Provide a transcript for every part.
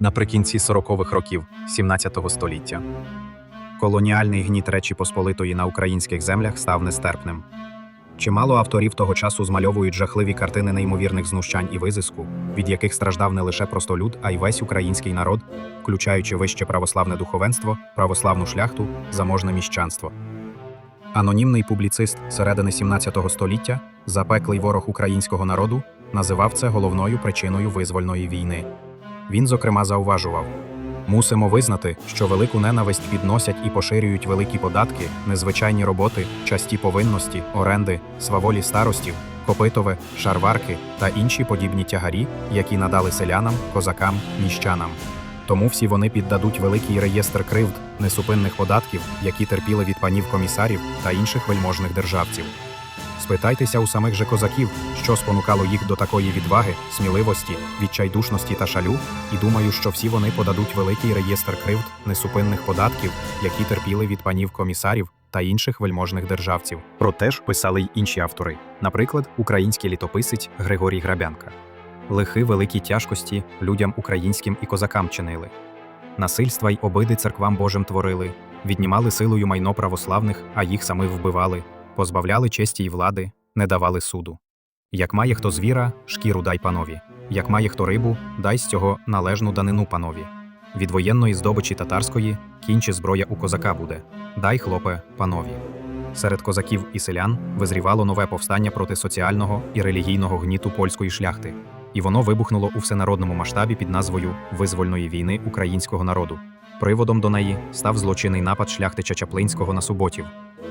наприкінці 40-х років 17 століття. Колоніальний гніт Речі Посполитої на українських землях став нестерпним. Чимало авторів того часу змальовують жахливі картини неймовірних знущань і визиску, від яких страждав не лише простолюд, а й весь український народ, включаючи вище православне духовенство, православну шляхту, заможне міщанство. Анонімний публіцист середини 17 століття, запеклий ворог українського народу, називав це головною причиною визвольної війни. Він, зокрема, зауважував: мусимо визнати, що велику ненависть підносять і поширюють великі податки, незвичайні роботи, часті повинності, оренди, сваволі старостів, копитове, шарварки та інші подібні тягарі, які надали селянам, козакам, міщанам. Тому всі вони піддадуть великий реєстр кривд, несупинних податків, які терпіли від панів комісарів та інших вельможних державців. Спитайтеся у самих же козаків, що спонукало їх до такої відваги, сміливості, відчайдушності та шалю, і думаю, що всі вони подадуть великий реєстр кривд, несупинних податків, які терпіли від панів комісарів та інших вельможних державців. Проте ж писали й інші автори, наприклад, український літописець Григорій Грабянка. Лихи великі тяжкості людям українським і козакам чинили. Насильства й обиди церквам Божим творили, віднімали силою майно православних, а їх самих вбивали, позбавляли честі й влади, не давали суду. Як має хто звіра, шкіру дай панові, як має хто рибу, дай з цього належну данину панові. Від воєнної здобичі татарської кінче зброя у козака буде, дай хлопе панові. Серед козаків і селян визрівало нове повстання проти соціального і релігійного гніту польської шляхти, і воно вибухнуло у всенародному масштабі під назвою Визвольної війни українського народу. Приводом до неї став злочинний напад шляхтича Чаплинського на суботів,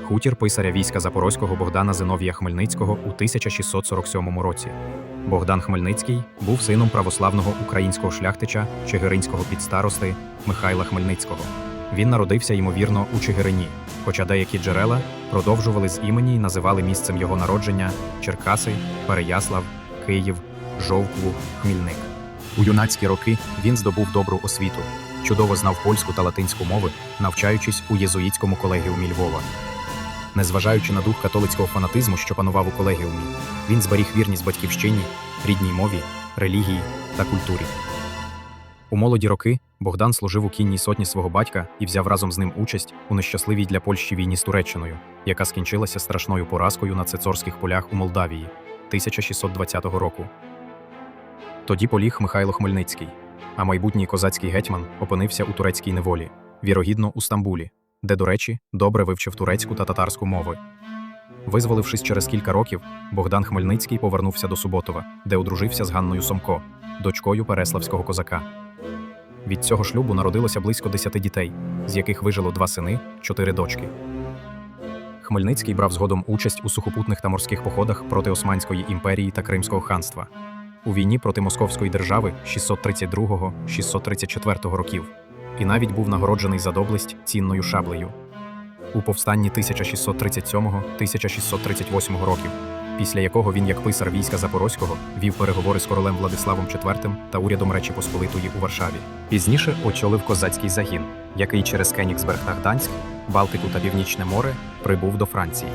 хутір писаря війська Запорозького Богдана Зиновія Хмельницького у 1647 році. Богдан Хмельницький був сином православного українського шляхтича Чигиринського підстарости Михайла Хмельницького. Він народився, ймовірно, у Чигирині, хоча деякі джерела продовжували з імені й називали місцем його народження Черкаси, Переяслав, Київ, Жовкву, Хмільник. У юнацькі роки він здобув добру освіту, чудово знав польську та латинську мови, навчаючись у єзуїтському колегіумі Львова. Незважаючи на дух католицького фанатизму, що панував у колегіумі, він зберіг вірність батьківщині, рідній мові, релігії та культурі. У молоді роки Богдан служив у кінній сотні свого батька і взяв разом з ним участь у нещасливій для Польщі війні з Туреччиною, яка скінчилася страшною поразкою на цицорських полях у Молдавії 1620 року. Тоді поліг Михайло Хмельницький, а майбутній козацький гетьман опинився у турецькій неволі, вірогідно у Стамбулі, де, до речі, добре вивчив турецьку та татарську мови. Визволившись через кілька років, Богдан Хмельницький повернувся до Суботова, де одружився з Ганною Сомко, дочкою переславського козака. Від цього шлюбу народилося близько десяти дітей, з яких вижило два сини, чотири дочки. Хмельницький брав згодом участь у сухопутних та морських походах проти Османської імперії та Кримського ханства, у війні проти Московської держави 632-634 років, і навіть був нагороджений за доблесть цінною шаблею. У повстанні 1637-1638 років, після якого він, як писар війська Запорозького, вів переговори з королем Владиславом IV та урядом Речі Посполитої у Варшаві. Пізніше очолив козацький загін, який через Кенігсберг та Гданськ, Балтику та Північне море прибув до Франції.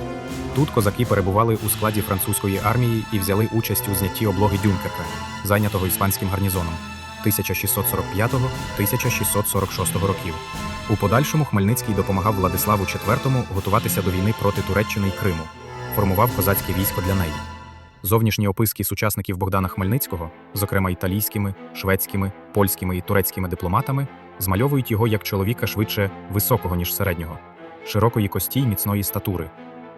Тут козаки перебували у складі французької армії і взяли участь у знятті облоги Дюнкерка, зайнятого іспанським гарнізоном 1645-1646 років. У подальшому Хмельницький допомагав Владиславу IV готуватися до війни проти Туреччини й Криму, формував козацьке військо для неї. Зовнішні описки сучасників Богдана Хмельницького, зокрема італійськими, шведськими, польськими і турецькими дипломатами, змальовують його як чоловіка швидше високого, ніж середнього, широкої кості й міцної статури.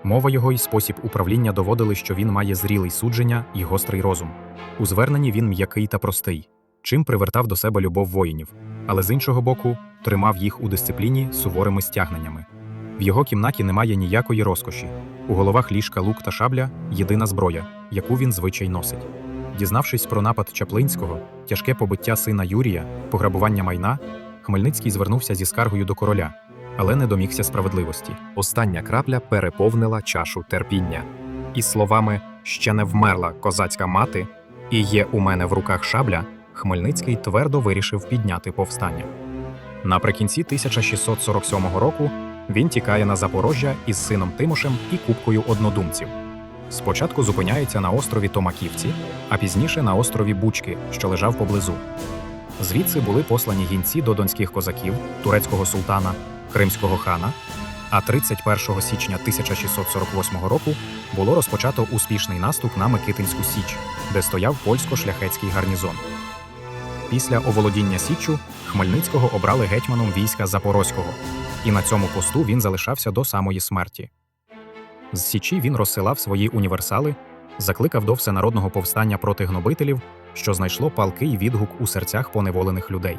Мова його і спосіб управління доводили, що він має зрілий судження і гострий розум. У зверненні він м'який та простий, чим привертав до себе любов воїнів, але з іншого боку, тримав їх у дисципліні суворими стягненнями. В його кімнаті немає ніякої розкоші. У головах ліжка лук та шабля єдина зброя, яку він звичай носить. Дізнавшись про напад Чаплинського, тяжке побиття сина Юрія, пограбування майна, Хмельницький звернувся зі скаргою до короля, але не домігся справедливості. Остання крапля переповнила чашу терпіння. І словами ще не вмерла козацька мати, і є у мене в руках шабля, Хмельницький твердо вирішив підняти повстання. Наприкінці 1647 року він тікає на Запорожжя із сином Тимошем і купкою однодумців. Спочатку зупиняється на острові Томаківці, а пізніше на острові Бучки, що лежав поблизу. Звідси були послані гінці до донських козаків, турецького султана, кримського хана. А 31 січня 1648 року було розпочато успішний наступ на Микитинську Січ, де стояв польсько-шляхетський гарнізон. Після оволодіння Січчю Хмельницького обрали гетьманом війська Запорозького, і на цьому посту він залишався до самої смерті. З Січі він розсилав свої універсали, закликав до всенародного повстання проти гнобителів, що знайшло палкий відгук у серцях поневолених людей.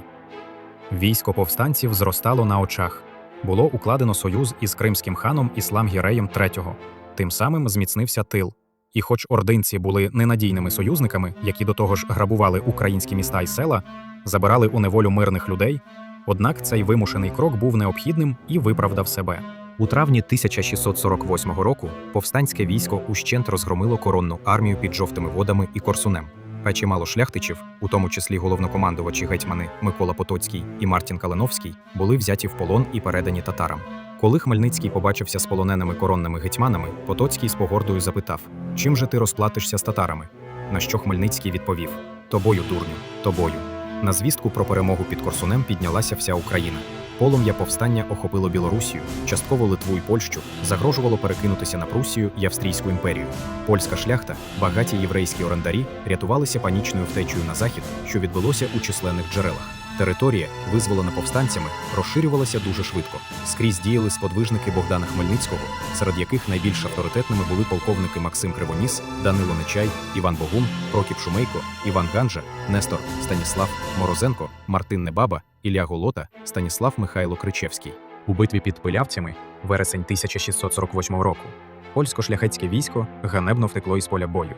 Військо повстанців зростало на очах. Було укладено союз із кримським ханом Іслам Гіреєм III. Тим самим зміцнився тил. І хоч ординці були ненадійними союзниками, які до того ж грабували українські міста й села, забирали у неволю мирних людей, однак цей вимушений крок був необхідним і виправдав себе. У травні 1648 року повстанське військо ущент розгромило коронну армію під жовтими водами і корсунем. А чимало шляхтичів, у тому числі головнокомандувачі гетьмани Микола Потоцький і Мартін Калиновський, були взяті в полон і передані татарам. Коли Хмельницький побачився з полоненими коронними гетьманами, Потоцький з погордою запитав: Чим же ти розплатишся з татарами? На що Хмельницький відповів: Тобою, дурню, тобою. На звістку про перемогу під Корсунем піднялася вся Україна. Полум'я повстання охопило Білорусію, частково Литву і Польщу, загрожувало перекинутися на Прусію і Австрійську імперію. Польська шляхта, багаті єврейські орендарі рятувалися панічною втечею на захід, що відбулося у численних джерелах. Територія, визволена повстанцями, розширювалася дуже швидко. Скрізь діяли сподвижники Богдана Хмельницького, серед яких найбільш авторитетними були полковники Максим Кривоніс, Данило Нечай, Іван Богун, Прокіп Шумейко, Іван Ганжа, Нестор, Станіслав Морозенко, Мартин Небаба, Ілля Голота, Станіслав Михайло Кричевський. У битві під Пилявцями, вересень 1648 року, польсько-шляхетське військо ганебно втекло із поля бою.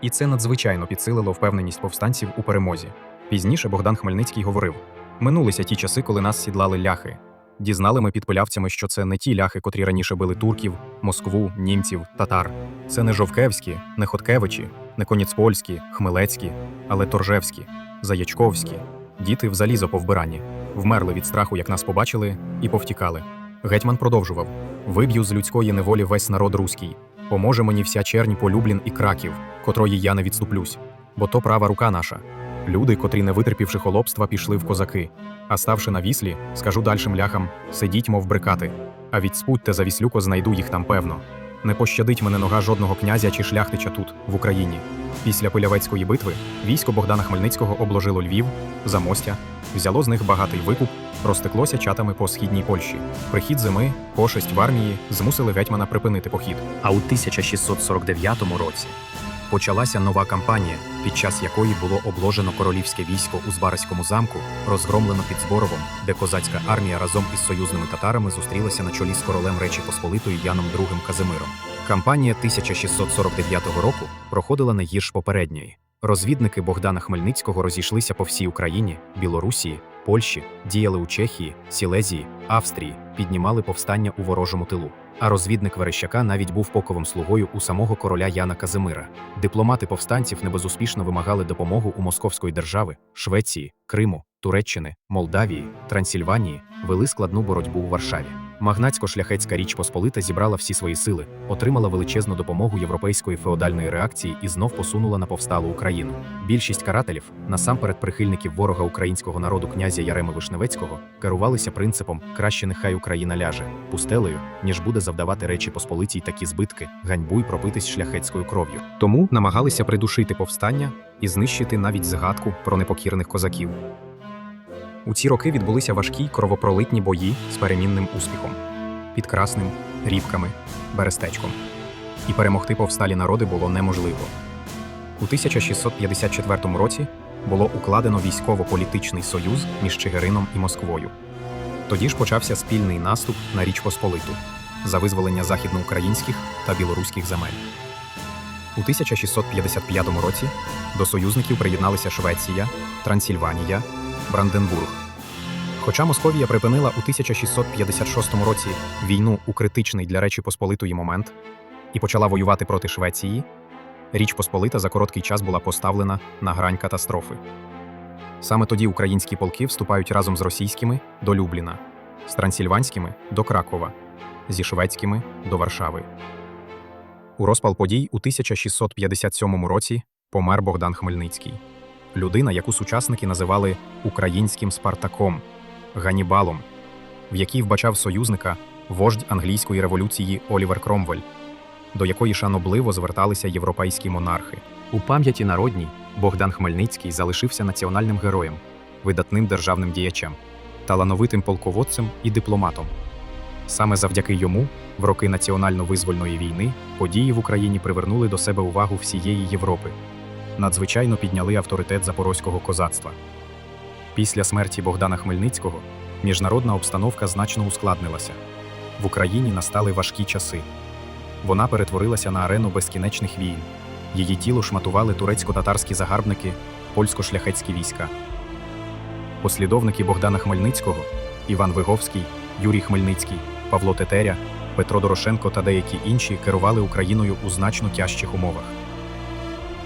І це надзвичайно підсилило впевненість повстанців у перемозі. Пізніше Богдан Хмельницький говорив: минулися ті часи, коли нас сідлали ляхи. Дізнали ми під пилявцями, що це не ті ляхи, котрі раніше били турків, Москву, німців, татар. Це не Жовкевські, не Хоткевичі, не Коніцпольські, Хмелецькі, але Торжевські, Заячковські. Діти в залізо повбирані, вмерли від страху, як нас побачили, і повтікали. Гетьман продовжував: виб'ю з людської неволі весь народ руський. Поможе мені вся чернь Полюблін і краків, котрої я не відступлюсь, бо то права рука наша. Люди, котрі, не витерпівши холопства, пішли в козаки. А ставши на віслі, скажу дальшим ляхам: сидіть, мов брикати. А відспудьте за віслюко, знайду їх там певно. Не пощадить мене нога жодного князя чи шляхтича тут, в Україні. Після Пилявецької битви військо Богдана Хмельницького обложило Львів, Замостя, взяло з них багатий викуп, розтеклося чатами по східній Польщі. Прихід зими, пошесть в армії змусили гетьмана припинити похід. А у 1649 році почалася нова кампанія, під час якої було обложено королівське військо у Збаразькому замку, розгромлено під Зборовом, де козацька армія разом із союзними татарами зустрілася на чолі з королем Речі Посполитої Яном II Казимиром. Кампанія 1649 року проходила не гірш попередньої. Розвідники Богдана Хмельницького розійшлися по всій Україні, Білорусі, Польщі, діяли у Чехії, Сілезії, Австрії, піднімали повстання у ворожому тилу. А розвідник Верещака навіть був поковим слугою у самого короля Яна Казимира. Дипломати повстанців небезуспішно вимагали допомогу у Московської держави, Швеції, Криму, Туреччини, Молдавії, Трансильванії, вели складну боротьбу у Варшаві. Магнатсько-шляхетська річ Посполита зібрала всі свої сили, отримала величезну допомогу європейської феодальної реакції і знов посунула на повсталу Україну. Більшість карателів, насамперед прихильників ворога українського народу князя Яреми Вишневецького, керувалися принципом краще нехай Україна ляже пустелею, ніж буде завдавати речі Посполитій такі збитки, ганьбу й пропитись шляхетською кров'ю. Тому намагалися придушити повстання і знищити навіть згадку про непокірних козаків. У ці роки відбулися важкі кровопролитні бої з перемінним успіхом під Красним, Рівками, Берестечком. І перемогти повсталі народи було неможливо. У 1654 році було укладено військово-політичний союз між Чигирином і Москвою. Тоді ж почався спільний наступ на Річ Посполиту за визволення західноукраїнських та білоруських земель. У 1655 році до союзників приєдналися Швеція, Трансильванія, Бранденбург. Хоча Московія припинила у 1656 році війну у критичний для Речі Посполитої момент і почала воювати проти Швеції, Річ Посполита за короткий час була поставлена на грань катастрофи. Саме тоді українські полки вступають разом з російськими до Любліна, з трансильванськими до Кракова, зі шведськими до Варшави. У розпал подій у 1657 році помер Богдан Хмельницький. Людина, яку сучасники називали українським Спартаком, Ганібалом, в якій вбачав союзника вождь англійської революції Олівер Кромвель, до якої шанобливо зверталися європейські монархи. У пам'яті народній Богдан Хмельницький залишився національним героєм, видатним державним діячем, талановитим полководцем і дипломатом. Саме завдяки йому, в роки національно-визвольної війни, події в Україні привернули до себе увагу всієї Європи, надзвичайно підняли авторитет запорозького козацтва. Після смерті Богдана Хмельницького міжнародна обстановка значно ускладнилася. В Україні настали важкі часи. Вона перетворилася на арену безкінечних війн. Її тіло шматували турецько-татарські загарбники, польсько-шляхетські війська. Послідовники Богдана Хмельницького Іван Виговський, Юрій Хмельницький, Павло Тетеря, Петро Дорошенко та деякі інші керували Україною у значно тяжчих умовах.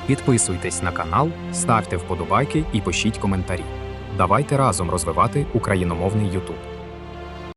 Підписуйтесь на канал, ставте вподобайки і пишіть коментарі. Давайте разом розвивати україномовний YouTube.